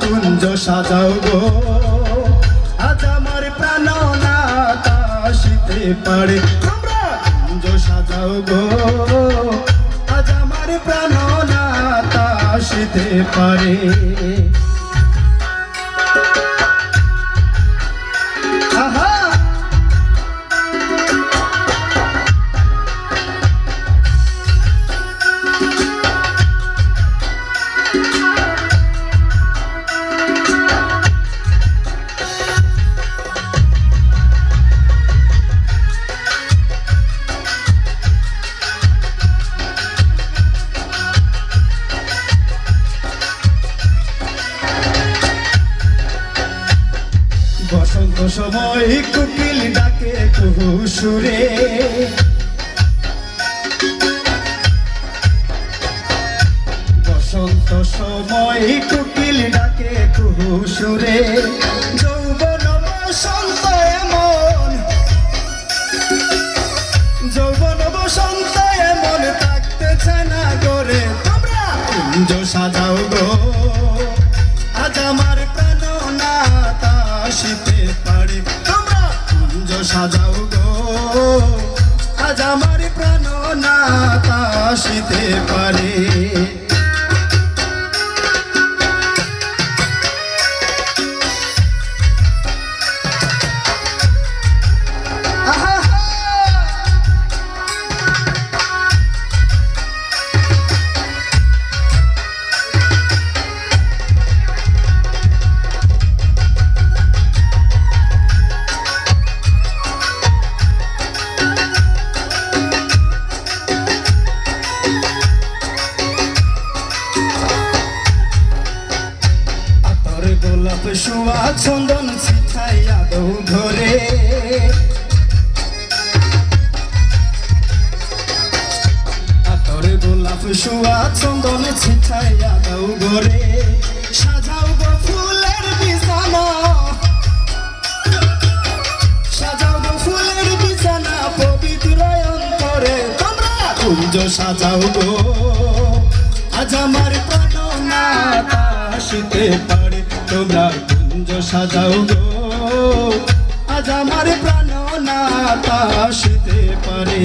কুঞ্জ সাজাও গো। আজ আমার প্রাণ না কাশিতে পারে, তোমরা কুঞ্জ সাজাও গো। আজ আমার প্রাণ না কাশিতে পারে। Aha! বসন্ত সময় কুকিল ডাকে কুহু সুরে বসন্ত সময় কুকিল ডাকে কুহু সুরে যৌবন বসন্ত এমন। যৌবন বসন্ত এমন থাকতেছে না করে। তোমরা সাজাও গো। আজ আমার আজ আমার প্রাণ না তাসিতে পারে। গোলাপ চন্দন ছিটাইয়া দৌ আতর গোলাপ শোয়া চন্দন ছিটাইয়া দৌ ঘরে। সাজাও গো ফুলের বিছানা। সাজাও গো ফুলের বিছানা পবিত্র অন্তরে। তোমরা কুঞ্জ সাজাও গো। আজ আমার প্রাণ না আসতে পারে তোমরা কুঞ্জ সাজাও গো। আজ আমার প্রাণ না আসতে পারে।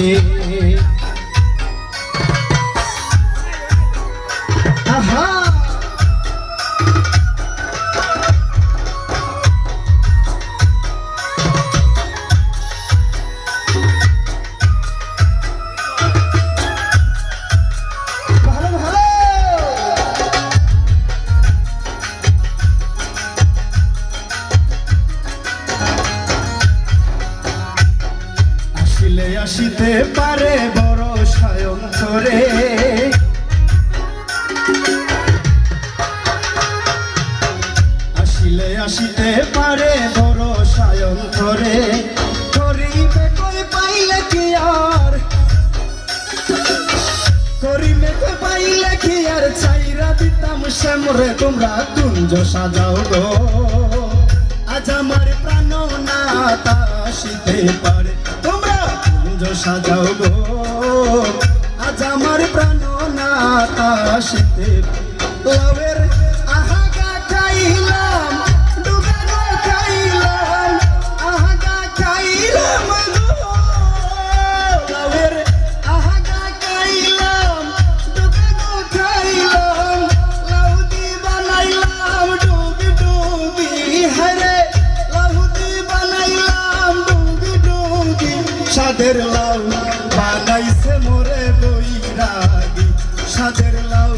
আসিতে পারে বড় সায়ন ধরে আসিলে আসিতে পারে বড় সায়ন ধরে করিবে পাইলে পাইলে তোমরা কুঞ্জ সাজাও গো। আজ আমার প্রাণ না তাসিতে পারে। তোমরা কুঞ্জ সাজাও গো। আজ আমার প্রাণ না তাসিতে লাভের সাদের লাউ বানাইছে মোরে বৈরাগী। সাদের লাউ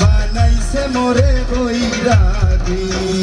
বানাইছে মোরে বৈরাগী।